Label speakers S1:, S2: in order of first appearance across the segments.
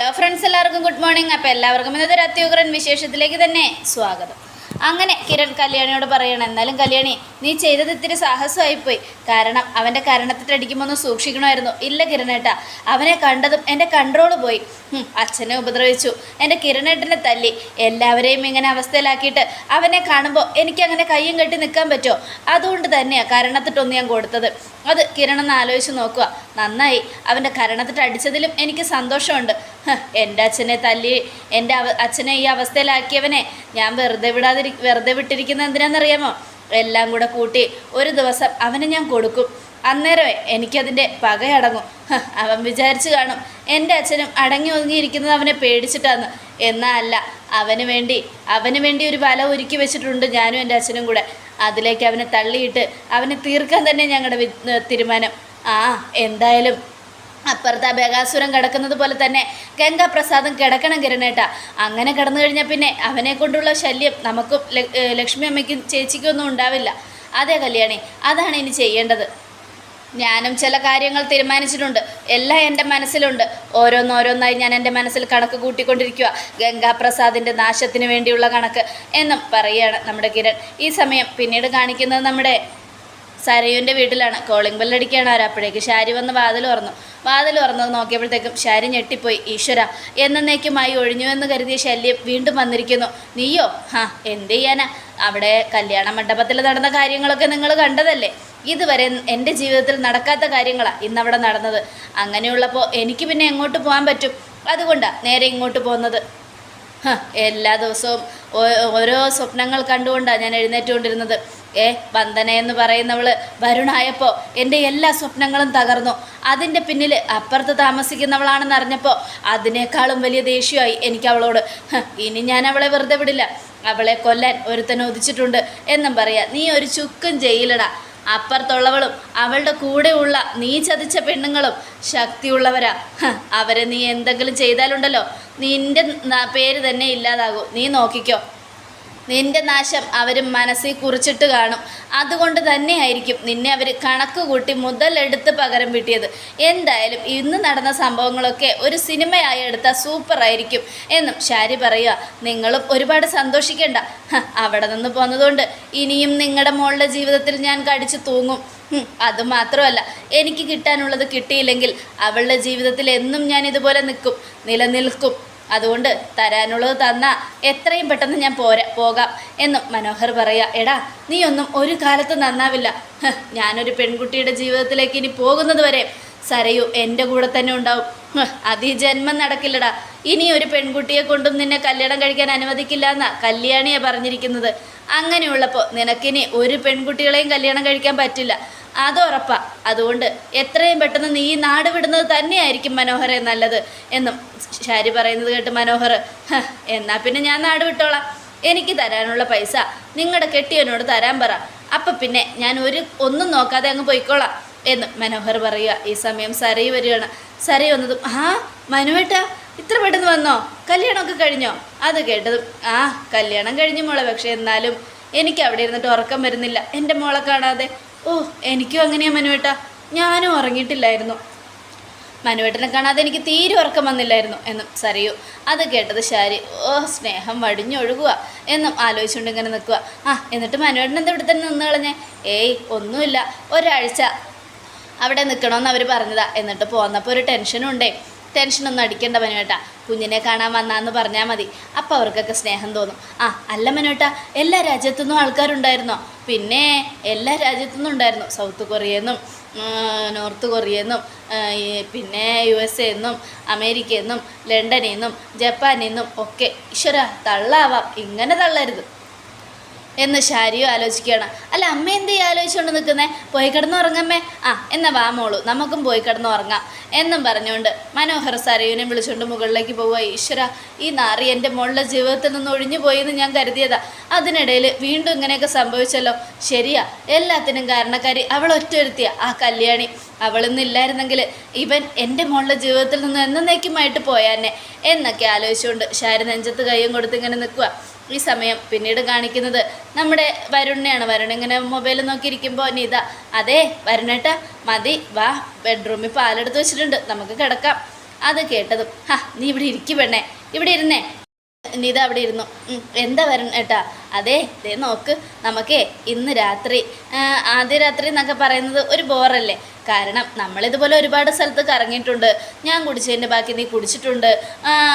S1: Hello friends എല്ലാവർക്കും good morning അപ്പോൾ എല്ലാവർക്കും ഇന്നത്തെ ഒരു അത്യുഗ്രൻ വിശേഷത്തിലേക്ക് തന്നെ സ്വാഗതം. അങ്ങനെ കിരൺ കല്യാണിയോട് പറയണം എന്നാലും കല്യാണി നീ ചെയ്തത് ഇത്തിരി സാഹസമായിപ്പോയി. കാരണം അവന്റെ കരണത്തിട്ടടിക്കുമ്പോൾ ഒന്ന് സൂക്ഷിക്കണമായിരുന്നു. ഇല്ല കിരണേട്ട അവനെ കണ്ടതും എന്റെ കൺട്രോൾ പോയി. അച്ഛനെ ഉപദ്രവിച്ചു. എന്റെ കിരണേട്ടനെ തല്ലി. എല്ലാവരെയും ഇങ്ങനെ അവസ്ഥയിലാക്കിയിട്ട് അവനെ കാണുമ്പോൾ എനിക്ക് അങ്ങനെ കയ്യും കെട്ടി നിൽക്കാൻ പറ്റുമോ? അതുകൊണ്ട് തന്നെയാണ് കരണത്തിട്ടൊന്ന് ഞാൻ കൊടുത്തത്. അത് കിരണെന്ന് ആലോചിച്ച് നോക്കുക. നന്നായി. അവന്റെ കരണത്തിട്ട് അടിച്ചതിലും എനിക്ക് സന്തോഷമുണ്ട്. എന്റെ അച്ഛനെ തല്ലി എന്റെ അച്ഛനെ ഈ അവസ്ഥയിലാക്കിയവനെ ഞാൻ വെറുതെ വിടാതിരി വെറുതെ വിട്ടിരിക്കുന്ന എന്തിനാണെന്നറിയാമോ? എല്ലാം കൂടെ കൂട്ടി ഒരു ദിവസം അവന് ഞാൻ കൊടുക്കും. അന്നേരമേ എനിക്കതിന്റെ പകയടങ്ങും. അവൻ വിചാരിച്ചു കാണും എന്റെ അച്ഛനും അടങ്ങി ഒതുങ്ങിയിരിക്കുന്നത് അവനെ പേടിച്ചിട്ടാന്ന്. എന്നാ അല്ല അവന് വേണ്ടി അവന് വേണ്ടി ഒരു വല ഒരുക്കി വെച്ചിട്ടുണ്ട് ഞാനും എന്റെ അച്ഛനും കൂടെ. അതിലേക്ക് അവനെ തള്ളിയിട്ട് അവനെ തീർക്കാൻ തന്നെ ഞങ്ങളുടെ തീരുമാനം. ആ എന്തായാലും അപ്പുറത്ത് ആ ബകാസുരം കിടക്കുന്നത് പോലെ തന്നെ ഗംഗാപ്രസാദം കിടക്കണം കിരണേട്ട. അങ്ങനെ കിടന്നു കഴിഞ്ഞാൽ പിന്നെ അവനെ കൊണ്ടുള്ള ശല്യം നമുക്കും ലക്ഷ്മി അമ്മയ്ക്കും ചേച്ചിക്കും ഒന്നും ഉണ്ടാവില്ല. അതെ കല്യാണി അതാണ് ഇനി ചെയ്യേണ്ടത്. ഞാനും ചില കാര്യങ്ങൾ തീരുമാനിച്ചിട്ടുണ്ട്. എല്ലാം എന്റെ മനസ്സിലുണ്ട്. ഓരോന്നോരോന്നായി ഞാൻ എന്റെ മനസ്സിൽ കണക്ക് കൂട്ടിക്കൊണ്ടിരിക്കുക ഗംഗാപ്രസാദിന്റെ നാശത്തിന് വേണ്ടിയുള്ള കണക്ക് എന്നും പറയുകയാണ് നമ്മുടെ കിരൺ. ഈ സമയം പിന്നീട് കാണിക്കുന്നത് നമ്മുടെ സരയുവിന്റെ വീട്ടിലാണ്. കോളിംഗ് ബെല്ലടിക്കുകയാണ് ആരോ? അപ്പോഴേക്ക് ഷാരി വന്ന് വാതിൽ തുറന്നു. വാതിൽ തുറന്നത് നോക്കിയപ്പോഴത്തേക്കും ഷാരി ഞെട്ടിപ്പോയി. ഈശ്വര എന്നേക്കുമായി ഒഴിഞ്ഞുവെന്ന് കരുതിയ ശല്യം വീണ്ടും വന്നിരിക്കുന്നു. നീയോ? ഹാ എന്ത് ചെയ്യാനാ? അവിടെ കല്യാണ മണ്ഡപത്തിൽ നടന്ന കാര്യങ്ങളൊക്കെ നിങ്ങൾ കണ്ടതല്ലേ? ഇതുവരെ എന്റെ ജീവിതത്തിൽ നടക്കാത്ത കാര്യങ്ങളാണ് ഇന്നവിടെ നടന്നത്. അങ്ങനെയുള്ളപ്പോൾ എനിക്ക് പിന്നെ എങ്ങോട്ട് പോകാൻ പറ്റും? അതുകൊണ്ടാണ് നേരെ ഇങ്ങോട്ട് പോകുന്നത്. എല്ലാ ദിവസവും ഓരോ സ്വപ്നങ്ങൾ കണ്ടുകൊണ്ടാണ് ഞാൻ എഴുന്നേറ്റുകൊണ്ടിരുന്നത്. ഏ വന്ദന എന്ന് പറയുന്നവൾ വരുണായപ്പോൾ എന്റെ എല്ലാ സ്വപ്നങ്ങളും തകർന്നു. അതിന്റെ പിന്നിൽ അപ്പുറത്ത് താമസിക്കുന്നവളാണെന്ന് അറിഞ്ഞപ്പോൾ അതിനേക്കാളും വലിയ ദേഷ്യമായി എനിക്ക് അവളോട്. ഇനി ഞാൻ അവളെ വെറുതെ വിടില്ല. അവളെ കൊല്ലാൻ ഒരുത്തനെ ഒതിച്ചിട്ടുണ്ട്. എന്നും പറയാ നീ ഒരു ചുക്കും ചെയ്യില്ലടാ. അപ്പുറത്തുള്ളവളും അവളുടെ കൂടെയുള്ള നീ ചതിച്ച പെണ്ണുങ്ങളും ശക്തിയുള്ളവരാ. അവരെ നീ എന്തെങ്കിലും ചെയ്താലുണ്ടല്ലോ. നിന്റെ പേര് തന്നെ ഇല്ലാതാകും. നീ നോക്കിക്കോ. നിന്റെ നാശം അവർ മനസ്സിൽ കുറിച്ചിട്ട് കാണും. അതുകൊണ്ട് തന്നെയായിരിക്കും നിന്നെ അവർ കണക്ക് കൂട്ടി മുതലെടുത്ത് പകരം വീട്ടിയത്. എന്തായാലും ഇന്ന് നടന്ന സംഭവങ്ങളൊക്കെ ഒരു സിനിമയായി എടുത്താൽ സൂപ്പറായിരിക്കും എന്നും ഷാരി പറയുക. നിങ്ങളും ഒരുപാട് സന്തോഷിക്കേണ്ട. അവിടെ നിന്ന് പോന്നതുകൊണ്ട് ഇനിയും നിങ്ങളുടെ മോളുടെ ജീവിതത്തിൽ ഞാൻ കടിച്ചു തൂങ്ങും. അതുമാത്രമല്ല അത് മാത്രമല്ല എനിക്ക് കിട്ടാനുള്ളത് കിട്ടിയില്ലെങ്കിൽ അവളുടെ ജീവിതത്തിൽ എന്നും ഞാൻ ഇതുപോലെ നിൽക്കും നിലനിൽക്കും. അതുകൊണ്ട് തരാനുള്ളത് തന്ന എത്രയും പെട്ടെന്ന് ഞാൻ പോരാ പോകാം എന്നും മനോഹർ പറയാ. എടാ നീ ഒന്നും ഒരു കാലത്ത് നന്നാവില്ല. ഞാനൊരു പെൺകുട്ടിയുടെ ജീവിതത്തിലേക്ക് ഇനി പോകുന്നത് വരെ സരയു എന്റെ കൂടെ തന്നെ ഉണ്ടാവും. അത് ജന്മം നടക്കില്ലടാ. ഇനി ഒരു പെൺകുട്ടിയെ കൊണ്ടും നിന്നെ കല്യാണം കഴിക്കാൻ അനുവദിക്കില്ല എന്നാ കല്യാണിയാ പറഞ്ഞിരിക്കുന്നത്. അങ്ങനെയുള്ളപ്പോൾ നിനക്കിനി ഒരു പെൺകുട്ടികളെയും കല്യാണം കഴിക്കാൻ പറ്റില്ല. അത് ഉറപ്പാ. അതുകൊണ്ട് എത്രയും പെട്ടെന്ന് നീ നാട് വിടുന്നത് തന്നെയായിരിക്കും മനോഹരെ നല്ലത് എന്നും ശാരി പറയുന്നത് കേട്ട് മനോഹർ എന്നാൽ എന്നാ പിന്നെ ഞാൻ നാട് വിട്ടോളാം. എനിക്ക് തരാനുള്ള പൈസ നിങ്ങളുടെ കെട്ടിയവനോട് തരാൻ പറ. അപ്പം പിന്നെ ഞാൻ ഒരു ഒന്നും നോക്കാതെ അങ്ങ് പോയിക്കോളാം എന്ന് മനോഹർ പറയുക. ഈ സമയം സരൈ വരികയാണ്. സരൈ വന്നതും ആ മനുവേട്ട ഇത്ര പെട്ടെന്ന് വന്നോ? കല്യാണമൊക്കെ കഴിഞ്ഞോ? അത് കേട്ടതും ആ കല്യാണം കഴിഞ്ഞു മോളെ. പക്ഷേ എന്നാലും എനിക്ക് അവിടെ ഇരുന്നിട്ട് ഉറക്കം വരുന്നില്ല. എന്റെ മോളെ കാണാതെ ഓ എനിക്കും അങ്ങനെയാ മനുവേട്ടാ. ഞാനും ഉറങ്ങിയിട്ടില്ലായിരുന്നു. മനുവേട്ടനെ കാണാതെ എനിക്ക് തീരെ ഉറക്കം വന്നില്ലായിരുന്നു എന്നും സരയു അത് കേട്ടത് ശാരി. ഓ സ്നേഹം വടിഞ്ഞൊഴുകുക എന്നും ആലോചിച്ചുകൊണ്ട് ഇങ്ങനെ നിൽക്കുക ആ എന്നിട്ട് മനുവേട്ടൻ എന്താ ഇവിടെ തന്നെ നിന്ന് കളഞ്ഞേ? ഏയ് ഒന്നുമില്ല. ഒരാഴ്ച അവിടെ നിൽക്കണമെന്ന് അവർ പറഞ്ഞതാ. എന്നിട്ട് പോന്നപ്പോൾ ഒരു ടെൻഷനും ഉണ്ടേ ടെൻഷനൊന്നും അടിക്കേണ്ട മനുവേട്ട. കുഞ്ഞിനെ കാണാൻ വന്നാന്ന് പറഞ്ഞാൽ മതി. അപ്പം അവർക്കൊക്കെ സ്നേഹം തോന്നും. ആ അല്ല മനുവേട്ട എല്ലാ രാജ്യത്തുനിന്നും ആൾക്കാരുണ്ടായിരുന്നോ? പിന്നെ എല്ലാ രാജ്യത്തുനിന്നും ഉണ്ടായിരുന്നു? സൗത്ത് കൊറിയയെന്നും നോർത്ത് കൊറിയയെന്നും പിന്നെ യു എസ് എന്നും അമേരിക്കയെന്നും ലണ്ടനിൽ നിന്നും ജപ്പാനിൽ നിന്നും ഒക്കെ. ഈശ്വര തള്ളാവാം. ഇങ്ങനെ തള്ളരുത്. എന്ന് ശാരിയോ ആലോചിക്കുകയാണ്. അല്ല അമ്മ എന്ത് ആലോചിച്ചുകൊണ്ട് നിൽക്കുന്നേ പോയി കിടന്ന് ഉറങ്ങമ്മേ ആ എന്നാ വാ മോളൂ നമുക്കും പോയി കിടന്ന് ഉറങ്ങാം എന്നും പറഞ്ഞുകൊണ്ട് മനോഹർ സരയുവിനെ വിളിച്ചുകൊണ്ട് മുകളിലേക്ക് പോവുക ഈശ്വര ഈ നാറി എന്റെ മോളുടെ ജീവിതത്തിൽ നിന്ന് ഒഴിഞ്ഞു എന്ന് ഞാൻ കരുതിയതാ. അതിനിടയിൽ വീണ്ടും ഇങ്ങനെയൊക്കെ സംഭവിച്ചല്ലോ. ശരിയാ എല്ലാത്തിനും കാരണക്കാരി അവൾ ഒറ്റൊരുത്തിയ ആ കല്യാണി. അവൾ അവളിന്നില്ലായിരുന്നെങ്കിൽ ഇവൻ എന്റെ മോളുടെ ജീവിതത്തിൽ നിന്ന് എന്നേക്കുമായിട്ട് പോയാന്നെ എന്നൊക്കെ ആലോചിച്ചുകൊണ്ട് ശാരി നെഞ്ചത്ത് കൈയും കൊടുത്ത് ഇങ്ങനെ നിൽക്കുക ഈ സമയം പിന്നീട് കാണിക്കുന്നത് നമ്മുടെ വരുണിനെയാണ്. വരുൺ ഇങ്ങനെ മൊബൈൽ നോക്കിയിരിക്കുമ്പോൾ നീത അതെ വരുണേട്ട മതി വാ ബെഡ്റൂമിൽ പാലെടുത്ത് വെച്ചിട്ടുണ്ട് നമുക്ക് കിടക്കാം. അത് കേട്ടതും ഹാ നീ ഇവിടെ ഇരിക്കു പെണ്ണേ ഇവിടെ ഇരുന്നേ. നീത അവിടെ ഇരുന്നു എന്താ വരണം ഏട്ടാ? അതെ ദേ നോക്ക് നമുക്കേ ഇന്ന് രാത്രി ആദ്യ രാത്രി എന്നൊക്കെ പറയുന്നത് ഒരു ബോറല്ലേ കാരണം നമ്മളിതുപോലെ ഒരുപാട് സ്ഥലത്ത് കറങ്ങിയിട്ടുണ്ട്. ഞാൻ കുടിച്ചതിന്റെ ബാക്കി നീ കുടിച്ചിട്ടുണ്ട്.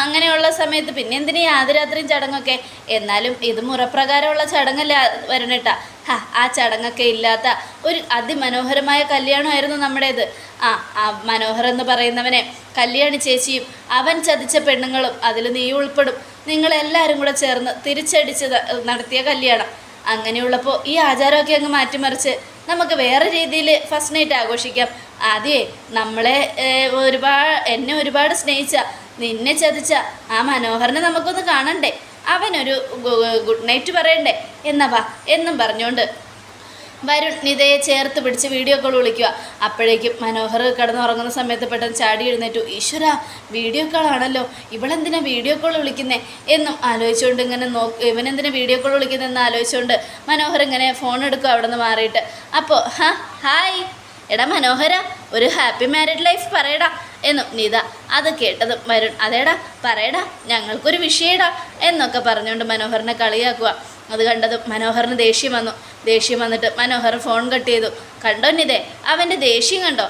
S1: അങ്ങനെയുള്ള സമയത്ത് പിന്നെ എന്തിനു ഈ ചടങ്ങൊക്കെ? എന്നാലും ഇത് മുറപ്രകാരമുള്ള ചടങ്ങല്ല വരണേട്ടാ. ഹാ ആ ചടങ്ങൊക്കെ ഇല്ലാത്ത ഒരു അതിമനോഹരമായ കല്യാണമായിരുന്നു നമ്മുടേത്. ആ ആ മനോഹർ എന്ന് പറയുന്നവനെ കല്യാണി ചേച്ചിയും അവൻ ചതിച്ച പെണ്ണുങ്ങളും അതിൽ നീ ഉൾപ്പെടും. നിങ്ങളെല്ലാവരും കൂടെ ചേർന്ന് തിരിച്ചടിച്ച് നടത്തിയ കല്യാണം. അങ്ങനെയുള്ളപ്പോൾ ഈ ആചാരമൊക്കെ അങ്ങ് മാറ്റിമറിച്ച് നമുക്ക് വേറെ രീതിയിൽ ഫസ്റ്റ് നൈറ്റ് ആഘോഷിക്കാം. ആദ്യേ നമ്മളെ ഒരുപാട് എന്നെ ഒരുപാട് സ്നേഹിച്ച നിന്നെ ചതിച്ച ആ മനോഹരനെ നമുക്കൊന്ന് കാണണ്ടേ? അവനൊരു ഗുഡ് നൈറ്റ് പറയണ്ടേ? എന്നാ വാ എന്നും പറഞ്ഞുകൊണ്ട് വരുൺ നിതയെ ചേർത്ത് പിടിച്ച് വീഡിയോ കോൾ വിളിക്കുക. അപ്പോഴേക്കും മനോഹർ കിടന്നുറങ്ങുന്ന സമയത്ത് പെട്ടെന്ന് ചാടി എഴുന്നേറ്റു. ഈശ്വര വീഡിയോ കോളാണല്ലോ ഇവളെന്തിനാ വീഡിയോ കോൾ വിളിക്കുന്നേ? എന്നും ആലോചിച്ചുകൊണ്ട് ഇങ്ങനെ നോക്ക് ഇവനെന്തിനാ വീഡിയോ കോൾ വിളിക്കുന്നതെന്ന് ആലോചിച്ചുകൊണ്ട് മനോഹർ ഇങ്ങനെ ഫോൺ എടുക്കുക അവിടെ നിന്ന് മാറിയിട്ട്. അപ്പോൾ ഹാ ഹായ്. എടാ മനോഹര ഒരു ഹാപ്പി മാരീഡ് ലൈഫ് പറയടാ എന്നും നിത അത് കേട്ടതും വരുൺ അതേടാ പറയടാ ഞങ്ങൾക്കൊരു വിഷയടാ എന്നൊക്കെ പറഞ്ഞുകൊണ്ട് മനോഹറിനെ കളിയാക്കുക. അത് കണ്ടത് മനോഹറിന് ദേഷ്യം വന്നു. ദേഷ്യം വന്നിട്ട് മനോഹർ ഫോൺ കട്ട് ചെയ്തു. കണ്ടോ നിതേ അവന്റെ ദേഷ്യം കണ്ടോ?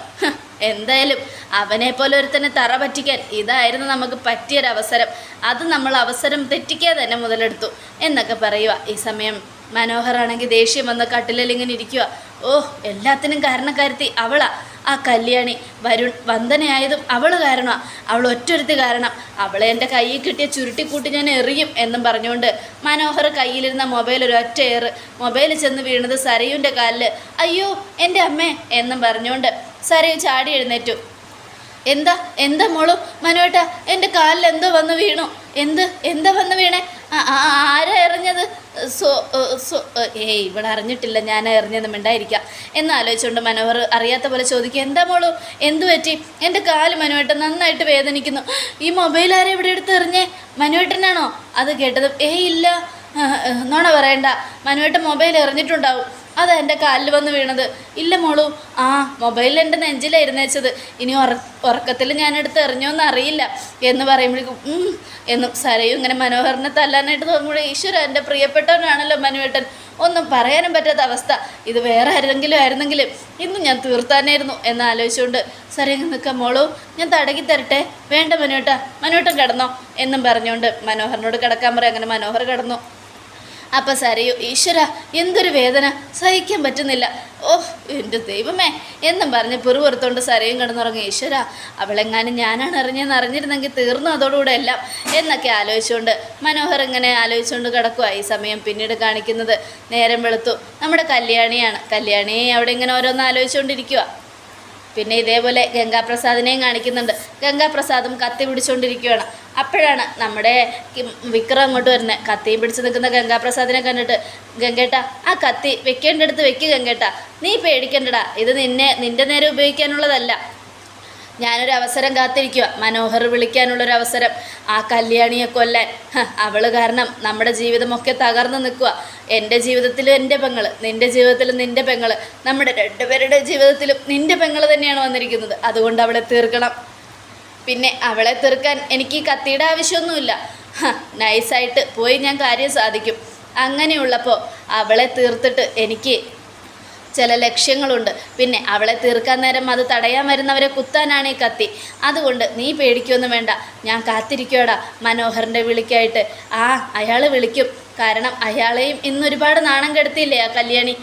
S1: എന്തായാലും അവനെ പോലെ ഒരുത്തനെ തറ പറ്റിക്കാൻ ഇതായിരുന്നു നമുക്ക് പറ്റിയൊരവസരം. അത് നമ്മൾ അവസരം തെറ്റിക്കാതെ തന്നെ മുതലെടുത്തു എന്നൊക്കെ പറയുക ഈ സമയം മനോഹറാണെങ്കിൽ ദേഷ്യം വന്ന് കട്ടിലിൽ ഇങ്ങനെ ഇരിക്കുക ഓ എല്ലാത്തിനും കാരണക്കാരുത്തി അവളാ. ആ കല്യാണി വരുൺ വന്ദനയായതും അവൾ കാരണമാണ് അവൾ ഒറ്റൊരുത്തി കാരണം. അവളെ എന്റെ കയ്യിൽ കിട്ടിയ ചുരുട്ടിക്കൂട്ടി ഞാൻ എറിയും എന്നും പറഞ്ഞുകൊണ്ട് മനോഹർ കയ്യിലിരുന്ന മൊബൈൽ ഒരു ഒറ്റ ഏറ് മൊബൈൽ ചെന്ന് വീണത് സരയുന്റെ കാലിൽ അയ്യോ എന്റെ അമ്മേ എന്നും പറഞ്ഞുകൊണ്ട് സരയു ചാടി എഴുന്നേറ്റു. എന്താ എന്താ മോളും? മനോട്ട എന്റെ കാലിൽ എന്തോ വന്ന് വീണു. എന്ത് എന്താ വന്ന് വീണേ? ആരാ എറിഞ്ഞത്? സോ സോ ഏയ് ഇവിടെ അറിഞ്ഞിട്ടില്ല ഞാൻ എറിഞ്ഞത് മിണ്ടായിരിക്കാം. എന്നാലോചിച്ചുകൊണ്ട് മനോഹർ അറിയാത്ത പോലെ ചോദിക്കുക എന്താ മോളു? എന്തു പറ്റി? എന്റെ കാൽ മനുവേട്ടൻ നന്നായിട്ട് വേദനിക്കുന്നു. ഈ മൊബൈൽ ആരെ ഇവിടെ എടുത്ത് എറിഞ്ഞേ? മനുവേട്ടനാണോ? അത് കേട്ടത് ഏയ് ഇല്ല. നോണ പറയണ്ട. മനുവേട്ടൻ മൊബൈൽ എറിഞ്ഞിട്ടുണ്ടാവും. അതാ എന്റെ കാലിൽ വന്ന് വീണത്. ഇല്ല മോളു ആ മൊബൈലിൽ എന്റെ നെഞ്ചിലായിരുന്നു വെച്ചത് ഇനി ഉറ ഉറക്കത്തിൽ ഞാനെടുത്ത് എറിഞ്ഞോന്ന് അറിയില്ല. എന്ന് പറയുമ്പോഴേക്കും എന്നും സരയും ഇങ്ങനെ മനോഹരനെ തല്ലാനായിട്ട് തോന്നുമ്പോൾ ഈശ്വര എന്റെ പ്രിയപ്പെട്ടവനാണല്ലോ മനുവേട്ടൻ. ഒന്നും പറയാനും പറ്റാത്ത അവസ്ഥ. ഇത് വേറെ ആരെങ്കിലും ആയിരുന്നെങ്കിൽ ഇന്നും ഞാൻ തീർത്താനായിരുന്നു എന്ന് ആലോചിച്ചുകൊണ്ട് സരയങ്ങ് നിൽക്കാം മോളു. ഞാൻ തടകി തരട്ടെ. വേണ്ട മനുവേട്ട. മനുവേട്ടൻ കിടന്നോ. എന്നും പറഞ്ഞുകൊണ്ട് മനോഹരനോട് കിടക്കാൻ പറയാം. അങ്ങനെ മനോഹർ കിടന്നു. അപ്പം സരയു ഈശ്വര എന്തൊരു വേദന. സഹിക്കാൻ പറ്റുന്നില്ല. ഓ എന്റെ ദൈവമേ. എന്നും പറഞ്ഞ് പുറപുറത്തോണ്ട് സരയും കിടന്നുറങ്ങി. ഈശ്വര അവളെങ്ങാനും ഞാനാണ് അറിഞ്ഞെന്ന് അറിഞ്ഞിരുന്നെങ്കിൽ തീർന്നു അതോടുകൂടെ എല്ലാം. എന്നൊക്കെ ആലോചിച്ചുകൊണ്ട് മനോഹർ ഇങ്ങനെ ആലോചിച്ചുകൊണ്ട് കിടക്കുക ഈ സമയം പിന്നീട് കാണിക്കുന്നത്. നേരം വെളുത്തു. നമ്മുടെ കല്യാണിയാണ്. കല്യാണി അവിടെ ഇങ്ങനെ ഓരോന്ന് ആലോചിച്ചുകൊണ്ടിരിക്കുക പിന്നെ ഇതേപോലെ ഗംഗാപ്രസാദിനെയും കാണിക്കുന്നുണ്ട്. ഗംഗാപ്രസാദും കത്തി പിടിച്ചുകൊണ്ടിരിക്കുകയാണ് അപ്പോഴാണ് നമ്മുടെ വിക്രം അങ്ങോട്ട് വരുന്നത്. കത്തിയും പിടിച്ച് നിൽക്കുന്ന ഗംഗാപ്രസാദിനെ കണ്ടിട്ട് ഗംഗേട്ട ആ കത്തി വെക്കേണ്ടടുത്ത് വെക്ക് ഗംഗേട്ട. നീ പേടിക്കണ്ടടാ. ഇത് നിന്നെ നിന്റെ നേരെ ഉപയോഗിക്കാനുള്ളതല്ല. ഞാനൊരു അവസരം കാത്തിരിക്കുക മനോഹർ വിളിക്കാനുള്ളൊരു അവസരം. ആ കല്യാണിയെ കൊല്ലാൻ. അവൾ കാരണം നമ്മുടെ ജീവിതമൊക്കെ തകർന്നു നിൽക്കുക എന്റെ ജീവിതത്തിൽ എന്റെ പെങ്ങൾ നിന്റെ ജീവിതത്തിൽ നിന്റെ പെങ്ങൾ നമ്മുടെ രണ്ടുപേരുടെ ജീവിതത്തിലും നിന്റെ പെങ്ങൾ തന്നെയാണ് വന്നിരിക്കുന്നത്. അതുകൊണ്ട് അവളെ തീർക്കണം. പിന്നെ അവളെ തീർക്കാൻ എനിക്ക് കത്തിയുടെ ആവശ്യമൊന്നുമില്ല. നൈസായിട്ട് പോയി ഞാൻ കാര്യം സാധിക്കും. അങ്ങനെയുള്ളപ്പോൾ അവളെ തീർത്തിട്ട് എനിക്ക് ചില ലക്ഷ്യങ്ങളുണ്ട്. പിന്നെ അവളെ തീർക്കാൻ നേരം അത് തടയാൻ വരുന്നവരെ കുത്താനാണ് ഈ കത്തി. അതുകൊണ്ട് നീ പേടിക്കൊന്നും വേണ്ട. ഞാൻ കാത്തിരിക്കുവാടാ മനോഹറിന്റെ വിളിക്കായിട്ട്. ആ അയാൾ വിളിക്കും. കാരണം അയാളെയും ഇന്ന് ഒരുപാട് നാണം കെടുത്തിയില്ലേ ആ കല്യാണി?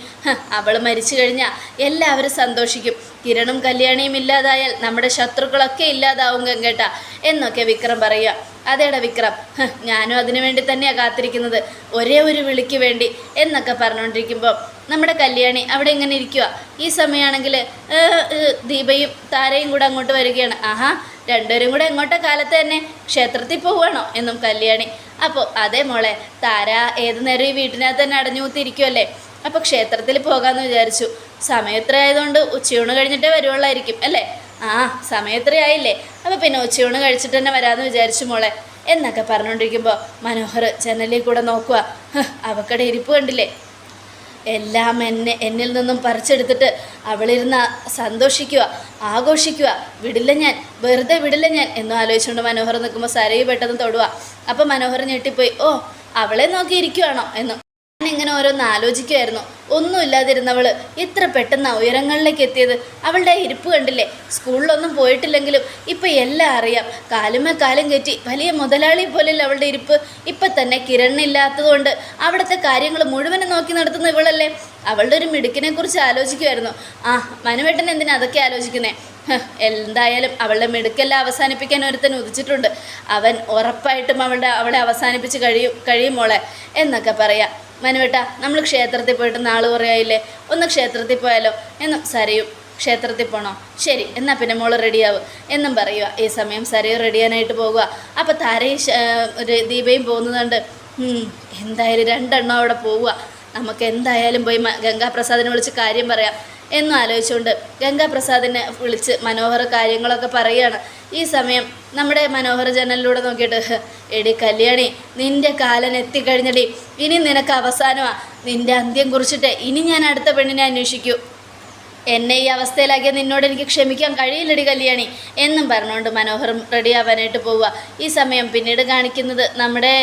S1: അവൾ മരിച്ചു കഴിഞ്ഞാൽ എല്ലാവരും സന്തോഷിക്കും. കിരണും കല്യാണിയും ഇല്ലാതായാൽ നമ്മുടെ ശത്രുക്കളൊക്കെ ഇല്ലാതാവും ഗംഗേട്ട. എന്നൊക്കെ വിക്രം പറയുക. അതേടാ വിക്രം. ഞാനും അതിനു വേണ്ടി തന്നെയാണ് കാത്തിരിക്കുന്നത്. ഒരേ ഒരു വിളിക്ക് വേണ്ടി എന്നൊക്കെ പറഞ്ഞുകൊണ്ടിരിക്കുമ്പോൾ നമ്മുടെ കല്യാണി അവിടെ ഇങ്ങനെ ഇരിക്കുക ഈ സമയമാണെങ്കിൽ ദീപയും താരയും കൂടെ അങ്ങോട്ട് വരികയാണ്. ആഹാ രണ്ടുപേരും കൂടെ എങ്ങോട്ട കാലത്ത് തന്നെ? ക്ഷേത്രത്തിൽ പോവുകയാണോ? എന്നും കല്യാണി. അപ്പോൾ അതേ മോളെ താര ഏത് നേരം ഈ വീട്ടിനകത്ത് തന്നെ അടഞ്ഞു കൂത്തിയിരിക്കുമല്ലേ അപ്പോൾ ക്ഷേത്രത്തിൽ പോകാമെന്ന് വിചാരിച്ചു. സമയത്രയായതുകൊണ്ട് ഉച്ചയൂണ് കഴിഞ്ഞിട്ടേ വരുവുള്ളായിരിക്കും അല്ലേ? ആ സമയത്രയായില്ലേ അപ്പോൾ പിന്നെ ഉച്ചയൂണ് കഴിച്ചിട്ട് തന്നെ വരാമെന്ന് വിചാരിച്ചു മോളെ. എന്നൊക്കെ പറഞ്ഞുകൊണ്ടിരിക്കുമ്പോൾ മനോഹർ ജനലിൽ കൂടെ നോക്കുക അവക്കടെ ഇരിപ്പ് കണ്ടില്ലേ? എല്ലാം എന്നെ എന്നിൽ നിന്നും പറിച്ചെടുത്തിട്ട് അവളിരുന്ന സന്തോഷിക്കുക ആഘോഷിക്കുക. വിടില്ല ഞാൻ വെറുതെ വിടില്ല ഞാൻ എന്നും ആലോചിച്ചുകൊണ്ട് മനോഹർ നിൽക്കുമ്പോൾ സരയു പെട്ടെന്ന് തൊടുക അപ്പം മനോഹർ ഞെട്ടിപ്പോയി ഓ അവളെ നോക്കി ഇരിക്കുവാണോ എന്നും. ഞാൻ ഇങ്ങനെ ഓരോന്ന് ആലോചിക്കുമായിരുന്നു ഒന്നുമില്ലാതിരുന്നവൾ ഇത്ര പെട്ടെന്ന് ഉയരങ്ങളിലേക്ക് എത്തിയത്. അവളുടെ ഇരിപ്പ് കണ്ടില്ലേ? സ്കൂളിലൊന്നും പോയിട്ടില്ലെങ്കിലും ഇപ്പൊ എല്ലാം അറിയാം. കാലുമേ കാലം കയറ്റി വലിയ മുതലാളി പോലെയല്ല അവളുടെ ഇരിപ്പ്. ഇപ്പൊ തന്നെ കിരണില്ലാത്തതുകൊണ്ട് അവിടുത്തെ കാര്യങ്ങൾ മുഴുവനും നോക്കി നടത്തുന്ന ഇവളല്ലേ? അവളുടെ ഒരു മിടുക്കിനെ കുറിച്ച് ആലോചിക്കുമായിരുന്നു ആ മനുവേട്ടൻ എന്തിനാ അതൊക്കെ ആലോചിക്കുന്നേ? എന്തായാലും അവളുടെ മിടുക്കെല്ലാം അവസാനിപ്പിക്കാൻ ഒരുത്തൻ ഉദിച്ചിട്ടുണ്ട്. അവൻ ഉറപ്പായിട്ടും അവളുടെ അവളെ അവസാനിപ്പിച്ച് കഴിയും കഴിയും മോളെ. എന്നൊക്കെ പറയാം. മനുവേട്ട നമ്മൾ ക്ഷേത്രത്തിൽ പോയിട്ട് നാൾ കുറയായില്ലേ ഒന്ന് ക്ഷേത്രത്തിൽ പോയാലോ? എന്നും സരയും ക്ഷേത്രത്തിൽ പോണോ? ശരി എന്നാൽ പിന്നെ മോൾ റെഡിയാവും. എന്നും പറയുക ഈ സമയം സരയും റെഡിയാനായിട്ട് പോകുക അപ്പോൾ താരയും ഒരു ദീപയും പോകുന്നതുകൊണ്ട് "ഉം, എന്തായാലും രണ്ടെണ്ണം അവിടെ പോവുക നമുക്ക് എന്തായാലും പോയി ഗംഗാപ്രസാദിനെ വിളിച്ച് കാര്യം പറയാം. എന്നും ആലോചിച്ചുകൊണ്ട് ഗംഗാപ്രസാദിനെ വിളിച്ച് മനോഹർ കാര്യങ്ങളൊക്കെ പറയുകയാണ്. ഈ സമയം നമ്മുടെ മനോഹർ ജനലിലൂടെ നോക്കിയിട്ട് "ഹ്, എടി കല്യാണി നിന്റെ കാലൻ എത്തിക്കഴിഞ്ഞടി. ഇനി നിനക്ക് അവസാനമാ. നിന്റെ അന്ത്യം കുറിച്ചിട്ട് ഇനി ഞാൻ അടുത്ത പെണ്ണിനെ അന്വേഷിക്കൂ. എന്നെ ഈ അവസ്ഥയിലാക്കിയ നിന്നോട് എനിക്ക് ക്ഷമിക്കാൻ കഴിയില്ലടി കല്യാണി എന്നും പറഞ്ഞുകൊണ്ട് മനോഹരം റെഡിയാവാനായിട്ട് പോവുക. ഈ സമയം പിന്നീട് കാണിക്കുന്നത് നമ്മുടെ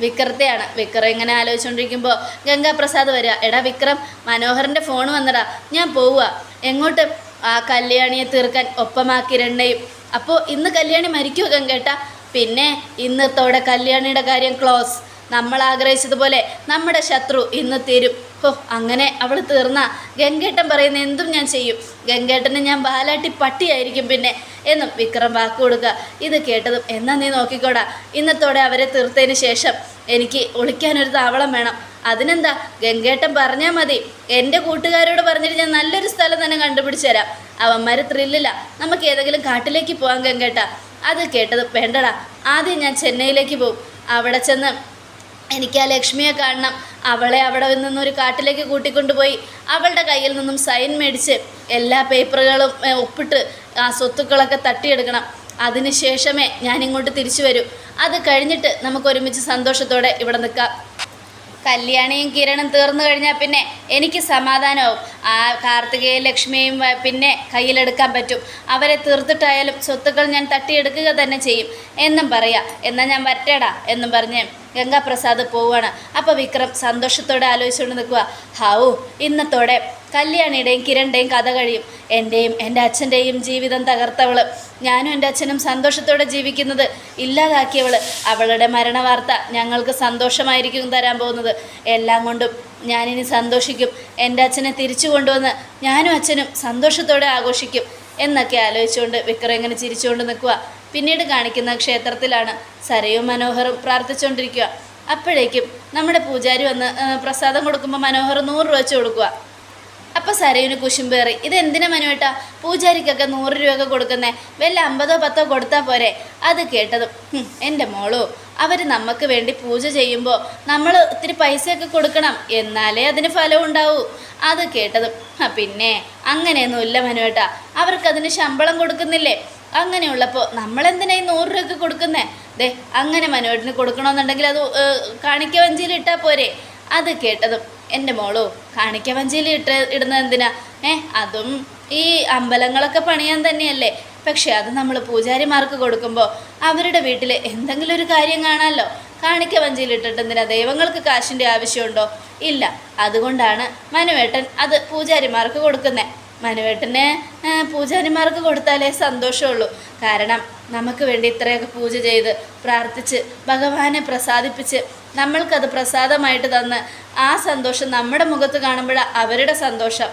S1: വിക്രത്തെയാണ്. വിക്രം ഇങ്ങനെ ആലോചിച്ചുകൊണ്ടിരിക്കുമ്പോൾ ഗംഗാപ്രസാദ് വരിക എടാ വിക്രം മനോഹറിന്റെ ഫോൺ വന്നടാ. ഞാൻ പോവുക എങ്ങോട്ട്? ആ കല്യാണിയെ തീർക്കാൻ ഒപ്പമാക്കി രണ്ടയും. അപ്പോൾ ഇന്ന് കല്യാണി മരിക്കുമോ ഗംഗേട്ട? പിന്നെ ഇന്നത്തോടെ കല്യാണിയുടെ കാര്യം ക്ലോസ്. നമ്മൾ ആഗ്രഹിച്ചതുപോലെ നമ്മുടെ ശത്രു ഇന്ന് തീരും. ഹോ അങ്ങനെ അവൾ തീർന്ന? ഗംഗേട്ടൻ പറയുന്ന എന്തും ഞാൻ ചെയ്യും. ഗംഗേട്ടനെ ഞാൻ ബാലാട്ടി പട്ടിയായിരിക്കും പിന്നെ. എന്നും വിക്രം വാക്ക് കൊടുക്കുക. ഇത് കേട്ടതും എന്നാ നീ നോക്കിക്കോടാ. ഇന്നത്തോടെ അവരെ തീർത്തതിന് ശേഷം എനിക്ക് ഒളിക്കാനൊരു താവളം വേണം. അതിനെന്താ? ഗംഗേട്ടൻ പറഞ്ഞാൽ മതി. എന്റെ കൂട്ടുകാരോട് പറഞ്ഞിട്ട് ഞാൻ നല്ലൊരു സ്ഥലം തന്നെ കണ്ടുപിടിച്ചു തരാം അവന്മാർ ത്രില്ലില്ല നമുക്ക് ഏതെങ്കിലും കാട്ടിലേക്ക് പോകാം ഗംഗേട്ട. അത് കേട്ടത് വേണ്ടടാ. ആദ്യം ഞാൻ ചെന്നൈയിലേക്ക് പോകും അവിടെ ചെന്ന് എനിക്ക് ആ ലക്ഷ്മിയെ കാണണം. അവളെ അവിടെ നിന്നും ഒരു കാട്ടിലേക്ക് കൂട്ടിക്കൊണ്ടുപോയി. അവളുടെ കയ്യിൽ നിന്നും സൈൻ മേടിച്ച് എല്ലാ പേപ്പറുകളും ഒപ്പിട്ട് ആ സ്വത്തുക്കളൊക്കെ തട്ടിയെടുക്കണം. അതിനുശേഷമേ ഞാൻ ഇങ്ങോട്ട് തിരിച്ചു വരൂ. അത് കഴിഞ്ഞിട്ട് നമുക്ക് ഒരുമിച്ച് സന്തോഷത്തോടെ ഇവിടെ നിൽക്കാം. കല്യാണിയും കിരണും തീർന്നു കഴിഞ്ഞാൽ പിന്നെ എനിക്ക് സമാധാനമാവും. ആ കാർത്തികയും ലക്ഷ്മിയും പിന്നെ കയ്യിലെടുക്കാൻ പറ്റും. അവരെ തീർത്തിട്ടായാലും സ്വത്തുക്കൾ ഞാൻ തട്ടിയെടുക്കുക തന്നെ ചെയ്യും. എന്നും പറയാം. എന്നാൽ ഞാൻ വരട്ടേടാ എന്നും പറഞ്ഞ് ഗംഗാപ്രസാദ് പോവുകയാണ്. അപ്പോൾ വിക്രം സന്തോഷത്തോടെ ആലോചിച്ചുകൊണ്ട് നിൽക്കുക ഹാവു ഇന്നത്തോടെ കല്യാണിയുടെയും കിരണിന്റെയും കഥ കഴിയും. എന്റെയും എന്റെ അച്ഛന്റെയും ജീവിതം തകർത്തവൾ. ഞാനും എന്റെ അച്ഛനും സന്തോഷത്തോടെ ജീവിക്കുന്നത് ഇല്ലാതാക്കിയവൾ. അവളുടെ മരണവാർത്ത ഞങ്ങൾക്ക് സന്തോഷമായിരിക്കും തരാൻ പോകുന്നത്. എല്ലാം കൊണ്ടും ഞാനിനി സന്തോഷിക്കും. എന്റെ അച്ഛനെ തിരിച്ചു കൊണ്ടുവന്ന് ഞാനും അച്ഛനും സന്തോഷത്തോടെ ആഘോഷിക്കും. എന്നൊക്കെ ആലോചിച്ചുകൊണ്ട് വിക്രം ഇങ്ങനെ ചിരിച്ചുകൊണ്ട് നിൽക്കുക പിന്നീട് കാണിക്കുന്ന ക്ഷേത്രത്തിലാണ് സരയും മനോഹറും പ്രാർത്ഥിച്ചുകൊണ്ടിരിക്കുക അപ്പോഴേക്കും നമ്മുടെ പൂജാരി വന്ന് പ്രസാദം കൊടുക്കുമ്പോൾ മനോഹർ നൂറ് രൂപ വെച്ച് കൊടുക്കുക അപ്പോൾ സരയുന് കുശുമ്പേറി ഇത് എന്തിനാ മനുവേട്ടാ? പൂജാരിക്കൊക്കെ നൂറ് രൂപയൊക്കെ കൊടുക്കുന്നേ. വല്ല അമ്പതോ പത്തോ കൊടുത്താൽ പോരെ. അത് കേട്ടതും "ഹും, എന്റെ മോളോ അവർ നമുക്ക് വേണ്ടി പൂജ ചെയ്യുമ്പോൾ നമ്മൾ ഇത്തിരി പൈസയൊക്കെ കൊടുക്കണം. എന്നാലേ അതിന് ഫലം ഉണ്ടാവൂ. അത് കേട്ടതും പിന്നെ അങ്ങനെയൊന്നുമില്ല മനുവേട്ടാ അവർക്കതിന് ശമ്പളം കൊടുക്കുന്നില്ലേ? അങ്ങനെയുള്ളപ്പോൾ നമ്മളെന്തിനാ ഈ നൂറ് രൂപയ്ക്ക് കൊടുക്കുന്നേ? ദേ അങ്ങനെ മനുവേട്ടിന് കൊടുക്കണമെന്നുണ്ടെങ്കിൽ അത് കാണിക്കവഞ്ചിയിൽ കാണിക്ക വഞ്ചിയിൽ ഇട്ടാൽ പോരെ. അത് കേട്ടതും എന്റെ മോളോ കാണിക്ക വഞ്ചിയിൽ ഇട്ട് ഇടുന്നത് എന്തിനാ? ഏ അതും ഈ അമ്പലങ്ങളൊക്കെ പണിയാൻ തന്നെയല്ലേ? പക്ഷെ അത് നമ്മൾ പൂജാരിമാർക്ക് കൊടുക്കുമ്പോൾ അവരുടെ വീട്ടിൽ എന്തെങ്കിലും ഒരു കാര്യം കാണാമല്ലോ കാണിക്ക വഞ്ചിയിലിട്ടിട്ട് എന്തിനാ ദൈവങ്ങൾക്ക് കാശിന്റെ ആവശ്യമുണ്ടോ? ഇല്ല. അതുകൊണ്ടാണ് മനുവേട്ടൻ അത് പൂജാരിമാർക്ക് കൊടുക്കുന്നത് മനുവേട്ടനെ പൂജാരിമാർക്ക് കൊടുത്താലേ സന്തോഷമുള്ളൂ. കാരണം നമുക്ക് വേണ്ടി ഇത്രയൊക്കെ പൂജ ചെയ്ത് പ്രാർത്ഥിച്ച് ഭഗവാനെ പ്രസാദിപ്പിച്ച് നമ്മൾക്കത് പ്രസാദമായിട്ട് തന്ന് ആ സന്തോഷം നമ്മുടെ മുഖത്ത് കാണുമ്പോഴാണ് അവരുടെ സന്തോഷം.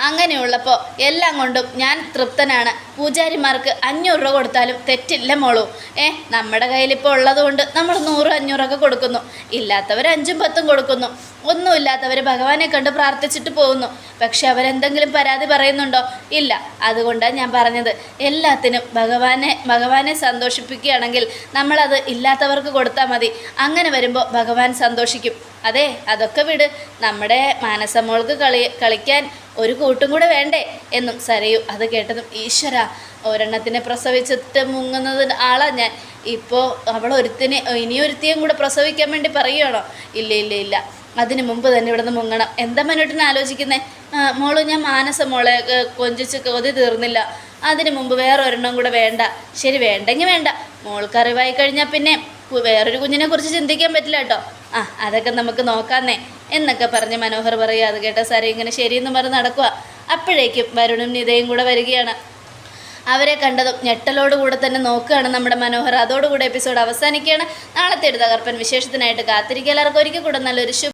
S1: അങ്ങനെയുള്ളപ്പോൾ എല്ലാം കൊണ്ടും ഞാൻ തൃപ്തനാണ്. പൂജാരിമാർക്ക് അഞ്ഞൂറ് രൂപ കൊടുത്താലും തെറ്റില്ല മോളൂ. ഏ നമ്മുടെ കയ്യിലിപ്പോൾ ഉള്ളതുകൊണ്ട് നമ്മൾ നൂറ് അഞ്ഞൂറൊക്കെ കൊടുക്കുന്നു. ഇല്ലാത്തവർ അഞ്ചും പത്തും കൊടുക്കുന്നു. ഒന്നുമില്ലാത്തവർ ഭഗവാനെ കണ്ട് പ്രാർത്ഥിച്ചിട്ട് പോകുന്നു. പക്ഷെ അവരെന്തെങ്കിലും പരാതി പറയുന്നുണ്ടോ? ഇല്ല. അതുകൊണ്ടാണ് ഞാൻ പറഞ്ഞത്. എല്ലാത്തിനും ഭഗവാനെ ഭഗവാനെ സന്തോഷിപ്പിക്കുകയാണെങ്കിൽ നമ്മളത് ഇല്ലാത്തവർക്ക് കൊടുത്താൽ മതി. അങ്ങനെ വരുമ്പോൾ ഭഗവാൻ സന്തോഷിക്കും. അതെ അതൊക്കെ വിട്. നമ്മുടെ മാനസമോൾക്ക് കളി കളിക്കാൻ ഒരു കൂട്ടും കൂടെ വേണ്ടേ? എന്നും സരയു അത് കേട്ടതും ഈശ്വര ഒരെണ്ണത്തിനെ പ്രസവിച്ചിട്ട് മുങ്ങുന്നത് ആളാ ഞാൻ. ഇപ്പോൾ അവൾ ഒരുത്തിനെ ഇനിയൊരുത്തിയും കൂടെ പ്രസവിക്കാൻ വേണ്ടി പറയുകയാണോ ഇല്ല ഇല്ല ഇല്ല. അതിന് മുമ്പ് തന്നെ ഇവിടുന്ന് മുങ്ങണം. എന്താ മനുട്ടിനെ ആലോചിക്കുന്നേ? മോൾ ഞാൻ മാനസ മോളെ കൊഞ്ചിച്ച് കൊതി തീർന്നില്ല. അതിന് മുമ്പ് വേറെ ഒരെണ്ണം കൂടെ വേണ്ട. ശരി വേണ്ടെങ്കിൽ വേണ്ട. മോൾക്ക് അറിവായി കഴിഞ്ഞാൽ പിന്നെ വേറൊരു കുഞ്ഞിനെ കുറിച്ച് ചിന്തിക്കാൻ പറ്റില്ല കേട്ടോ. ആ അതൊക്കെ നമുക്ക് നോക്കാന്നേ. എന്നൊക്കെ പറഞ്ഞ് മനോഹർ പറയുക അത് കേട്ട സാരി ഇങ്ങനെ ശരിയെന്ന് പറഞ്ഞ് നടക്കുക അപ്പോഴേക്കും വരുണും നിതയും കൂടെ വരികയാണ്. അവരെ കണ്ടതും ഞെട്ടലോടുകൂടെ തന്നെ നോക്കുകയാണ് നമ്മുടെ മനോഹർ. അതോടുകൂടെ എപ്പിസോഡ് അവസാനിക്കുകയാണ്. നാളത്തെ ഒരു തകർപ്പൻ വിശേഷത്തിനായിട്ട് കാത്തിരിക്കുക. എല്ലാവർക്കും ഒരിക്കൽ കൂടെ നല്ലൊരു